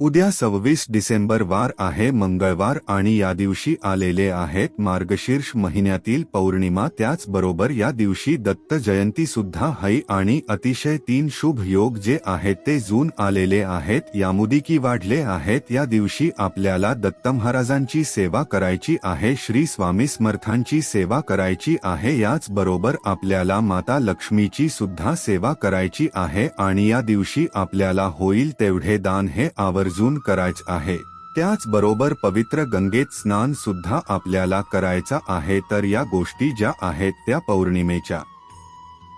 उद्या सव्वीस डिसेंबर वार आहे मंगळवार आणि या दिवशी आलेले आहेत मार्गशीर्ष महिन्यातील पौर्णिमा त्याचबरोबर या दिवशी दत्त जयंती सुद्धा है आणि अतिशय तीन शुभ योग जे आहेत ते जून आलेले आहेत यामुदिकी वाढले आहेत या दिवशी आपल्याला दत्त महाराजांची सेवा करायची आहे श्री स्वामी समर्थांची सेवा करायची आहे याचबरोबर आपल्याला माता लक्ष्मीची सुद्धा सेवा करायची आहे आणि या दिवशी आपल्याला होईल तेवढे दान हे आवर आवर्जून करायच आहे. त्याचबरोबर पवित्र गंगेत स्नान सुद्धा आपल्याला करायचा आहे. तर या गोष्टी ज्या आहेत त्या पौर्णिमेच्या.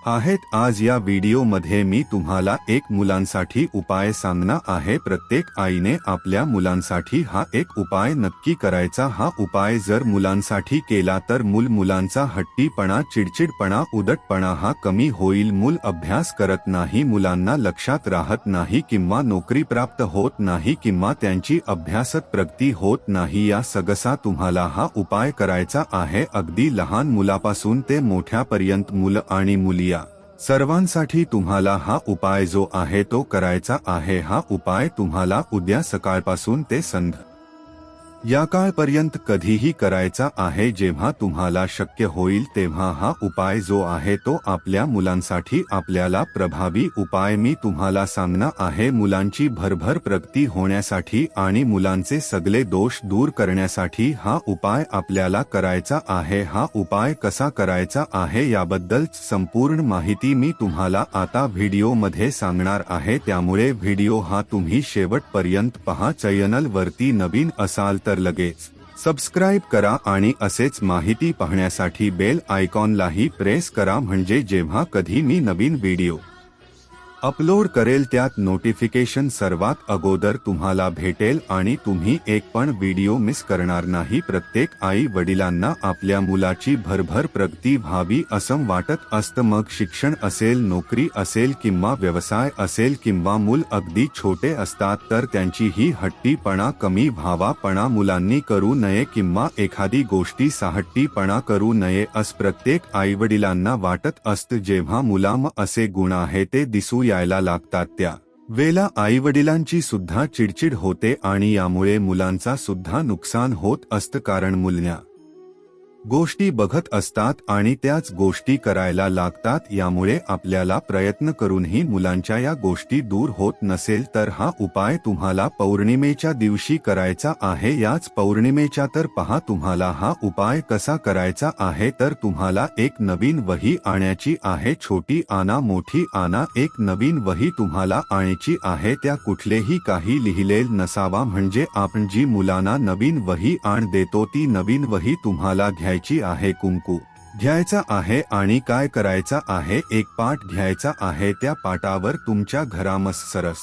आहेत आज या व्हिडिओमध्ये मी तुम्हाला एक मुलांसाठी उपाय सांगणार आहे. प्रत्येक आईने आपल्या मुलांसाठी हा एक उपाय नक्की करायचा. हा उपाय जर मुलांसाठी केला तर मूल मुलांचा हट्टीपणा चिडचिडपणा उदटपणा हा कमी होईल. मूल अभ्यास करत नाही मुलांना लक्षात राहत नाही किंवा नोकरी प्राप्त होत नाही किंवा त्यांची अभ्यासत प्रगती होत नाही. या सगसा तुम्हाला हा उपाय करायचा आहे. अगदी लहान मुलापासून ते मोठ्यापर्यंत मुलं आणि मुली सर्वांसाठी तुम्हाला हा उपाय जो आहे तो करायचा आहे हा उपाय तुम्हाला उद्या सकाळपासून ते संध या काळपर्यंत कधीही करायचा आहे जेव्हा तुम्हाला शक्य होईल तेव्हा हा उपाय जो आहे तो आपल्या मुलांसाठी आपल्याला प्रभावी उपाय मी तुम्हाला सांगणार आहे. मुलांची भरभर प्रगती होण्यासाठी आणि मुलांचे सगळे दोष दूर करण्यासाठी हा उपाय आपल्याला करायचा आहे. हा उपाय कसा करायचा आहे याबद्दल संपूर्ण माहिती मी तुम्हाला आता व्हिडिओमध्ये सांगणार आहे. त्यामुळे व्हिडिओ हा तुम्ही शेवटपर्यंत पहा. चॅनल वरती नवीन असाल तर लगेच. सबस्क्राईब करा आणि असेच माहिती पाहण्यासाठी बेल आयकॉनलाही प्रेस करा म्हणजे जेव्हा कधी मी नवीन व्हिडिओ अपलोड करेल त्यात नोटिफिकेशन सर्वात अगोदर तुम्हाला भेटेल आणि तुम्ही एक पण व्हिडिओ मिस करणार नाही. प्रत्येक आई वडिलांना आपल्या मुलाची भरभर प्रगती व्हावी असं वाटत असतं. मग शिक्षण असेल नोकरी असेल किंवा व्यवसाय असेल किंवा मूल अगदी छोटे असतात तर त्यांची ही हट्टीपणा कमी व्हावापणा मुलांनी करू नये किंवा एखादी गोष्टी साहट्टीपणा करू नये अस प्रत्येक आई वडिलांना वाटत असतं. जेव्हा मुलाम असे गुण आहे ते दिसू यायला लागतात त्या. वेला आईवडिलांची सुद्धा चिडचिड होते आणि यामुळे मुलांचा सुद्धा नुकसान होत असतं कारण मुलण्या गोष्टी बघत असतात आणि त्याच गोष्टी करायला लागतात यामुळे आपल्याला प्रयत्न करूनही मुलांच्या या गोष्टी दूर होत नसेल तर हा उपाय तुम्हाला पौर्णिमेच्या दिवशी करायचा आहे. याच पौर्णिमेच्या तर पहा तुम्हाला हा उपाय कसा करायचा आहे. तर तुम्हाला एक नवीन वही आणायची आहे. छोटी आना मोठी आना एक नवीन वही तुम्हाला आणायची आहे. त्या कुठलेही काही लिहिलेल नसावा. म्हणजे आपण जी मुलांना नवीन वही आण देतो ती नवीन वही तुम्हाला घ्यायची घ्यायची आहे कुंकू. घ्यायचा आहे आणि काय करायचा आहे? एक पाठ घ्यायचा आहे त्या पाटावर तुमच्या घरामस सरस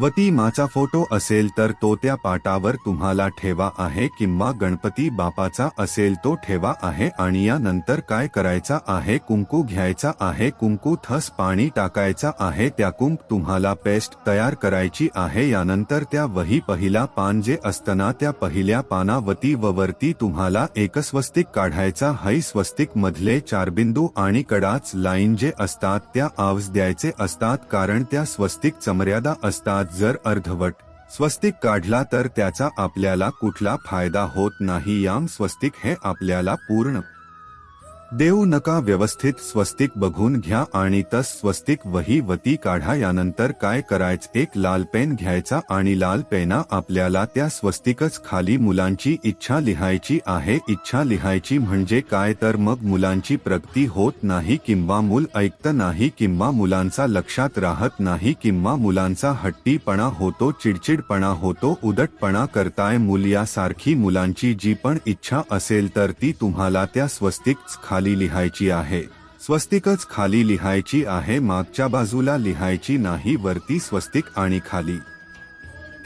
वती माचा फोटो असेल तर तो त्या पाटावर तुम्हाला ठेवा आहे किंवा गणपती बापाचा असेल तो ठेवा आहे आणि यानंतर काय करायचा आहे? कुंकू घ्यायचा आहे कुंकू थस पाणी टाकायचा आहे त्या कुंक तुम्हाला पेस्ट तयार करायची आहे यानंतर त्या वही पहिला पान जे असताना त्या पहिल्या पानावती व वरती तुम्हाला एकस्वस्तिक काढायचा है स्वस्तिक मधले चार बिंदू आणि कडाच लाईन जे असतात त्या आवाज द्यायचे असतात कारण त्या स्वस्तिक चमर्यादा असतात जर अर्धवट स्वस्तिक काढला तर त्याचा आपल्याला कुठला फायदा होत नाही. याम स्वस्तिक हे आपल्याला पूर्ण देऊ नका व्यवस्थित स्वस्तिक बघून घ्या आणि तस स्वस्तिक वही वती काढा यानंतर काय करायचं? एक लाल पेन घ्यायचा आणि लाल पेना आपल्याला त्या स्वस्तिकच खाली मुलांची इच्छा लिहायची आहे. इच्छा लिहायची म्हणजे काय? तर मग मुलांची प्रगती होत नाही किंवा मूल ऐकत नाही किंवा मुलांचा लक्षात राहत नाही किंवा मुलांचा हट्टीपणा होतो चिडचिडपणा होतो उदटपणा करताय. मूल यासारखी मुलांची जी पण इच्छा असेल तर ती तुम्हाला त्या स्वस्तिक खाली लिहायची आहे. स्वस्तिकच खाली लिहायची आहे मागच्या बाजूला लिहायची नाही वरती स्वस्तिक आणि खाली.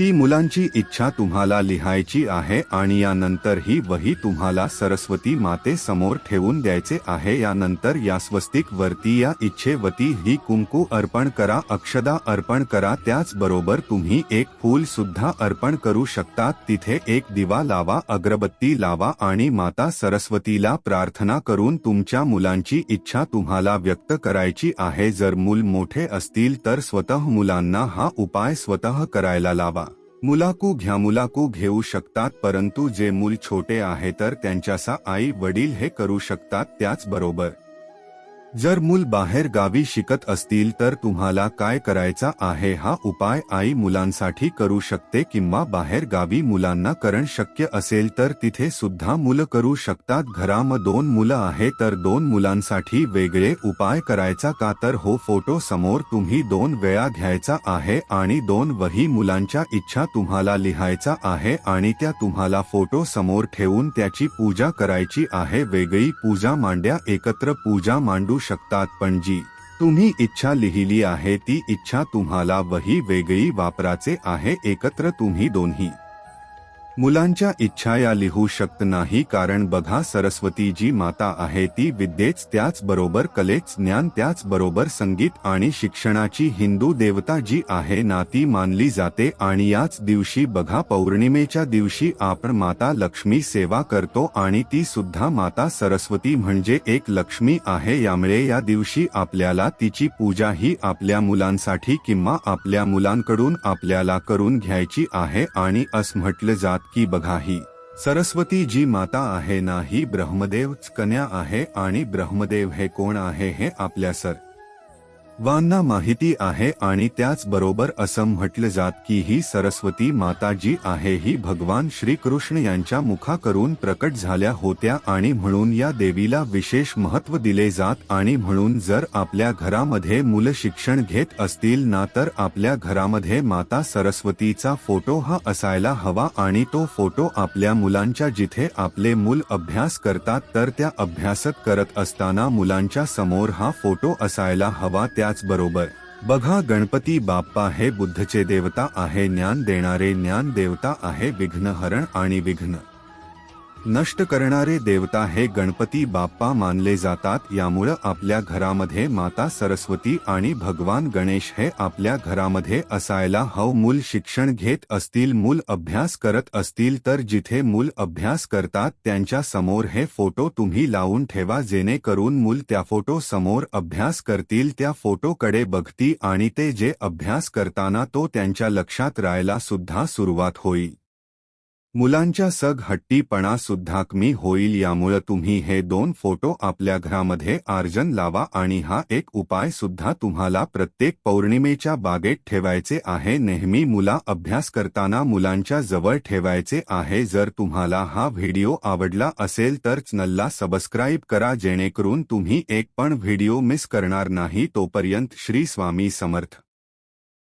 ती मुलांची इच्छा तुम्हाला लिहायची आहे आणि यानंतर ही वही तुम्हाला सरस्वती माते समोर ठेवून द्यायचे आहे. यानंतर या स्वस्तिक वरती या इच्छेवती ही कुंकू अर्पण करा अक्षदा अर्पण करा. त्याचबरोबर तुम्ही एक फूल सुद्धा अर्पण करू शकतात तिथे एक दिवा लावा अगरबत्ती लावा आणि माता सरस्वतीला प्रार्थना करून तुमच्या मुलांची इच्छा तुम्हाला व्यक्त करायची आहे. जर मूल मोठे असतील तर स्वतः मुलांना हा उपाय स्वतः करायला लावा. मुलाकू घ्या मुलाकू घेऊ शकतात परंतु जे मूल छोटे आहे तर त्यांच्यासा आई वडील हे करू शकतात त्याचबरोबर जर मूल बाहेर गावी शिकत असतील तर तुम्हाला काय करायचा आहे हा उपाय आई मुलांसाठी करू शकते किंवा बाहेर गावी मुलांना करण शक्य असेल तर तिथे सुद्धा मुलं करू शकतात. घराम दोन मुलं आहे तर दोन मुलांसाठी वेगळे उपाय करायचा का? तर हो फोटो समोर तुम्ही दोन वेळा घ्यायचा आहे आणि दोन वही मुलांच्या इच्छा तुम्हाला लिहायचा आहे आणि त्या तुम्हाला फोटो समोर ठेवून त्याची पूजा करायची आहे. वेगळी पूजा मांड्या एकत्र पूजा मांडू शकतात पण जी तुम्ही इच्छा लिहिली आहे ती इच्छा तुम्हाला वही वेगळी वापराचे आहे एकत्र तुम्ही दोन्ही. मुलांच्या इच्छा या लिहू शकत नाही कारण बघा सरस्वती जी माता आहे ती विद्येच त्याचबरोबर कलेच ज्ञान त्याचबरोबर संगीत आणि शिक्षणाची हिंदू देवता जी आहे ना ती मानली जाते आणि याच दिवशी बघा पौर्णिमेच्या दिवशी आपण माता लक्ष्मी सेवा करतो आणि ती सुद्धा माता सरस्वती म्हणजे एक लक्ष्मी आहे. यामुळे या दिवशी आपल्याला तिची पूजा ही आपल्या मुलांसाठी किंवा आपल्या मुलांकडून आपल्याला करून घ्यायची आहे आणि असं म्हटलं जात की बघा ही. सरस्वती जी माता आहे ना ही ब्रह्मदेवच कन्या आहे आणि ब्रह्मदेव हे कोण आहे हे आपल्या सर वांना माहिती आहे आणि त्याचबरोबर असं म्हटलं जात की ही सरस्वती माता जी आहे ही भगवान श्रीकृष्ण यांच्या मुखाकरून प्रकट झाल्या होत्या आणि म्हणून या देवीला विशेष महत्त्व दिले जात आणि म्हणून जर आपल्या घरामध्ये मुलं शिक्षण घेत असतील ना तर आपल्या घरामध्ये माता सरस्वतीचा फोटो हा असायला हवा आणि तो फोटो आपल्या मुलांच्या जिथे आपले मूल अभ्यास करतात तर त्या अभ्यासत करत असताना मुलांच्या समोर हा फोटो असायला हवा त्या त्याचबरोबर बघा गणपती बाप्पा हे बुद्धचे देवता आहे ज्ञान देणारे ज्ञान देवता आहे विघ्नहरण आणि विघ्न. नष्ट करणारे देवता हे गणपती बाप्पा मानले जातात. यामुळं आपल्या घरामध्ये माता सरस्वती आणि भगवान गणेश हे आपल्या घरामध्ये असायला हव. मूल शिक्षण घेत असतील मूल अभ्यास करत असतील तर जिथे मूल अभ्यास करतात त्यांच्यासमोर हे फोटो तुम्ही लावून ठेवा. जेणेकरून मूल त्या फोटो समोर अभ्यास करतील त्या फोटोकडे बघती आणि ते जे अभ्यास करताना तो त्यांच्या लक्षात राहायला सुद्धा सुरुवात होईल. मुलांच्या सग हट्टीपणा सुद्धा कमी होईल यामुळं तुम्ही हे दोन फोटो आपल्या घरामध्ये आर्जन लावा आणि हा एक उपाय सुद्धा तुम्हाला प्रत्येक पौर्णिमेच्या बागेत ठेवायचे आहे. नेहमी मुला अभ्यास करताना मुलांच्या जवळ ठेवायचे आहे. जर तुम्हाला हा व्हिडिओ आवडला असेल तर चॅनलला सबस्क्राईब करा जेणेकरून तुम्ही एक पण व्हिडिओ मिस करणार नाही. तोपर्यंत श्री स्वामी समर्थ.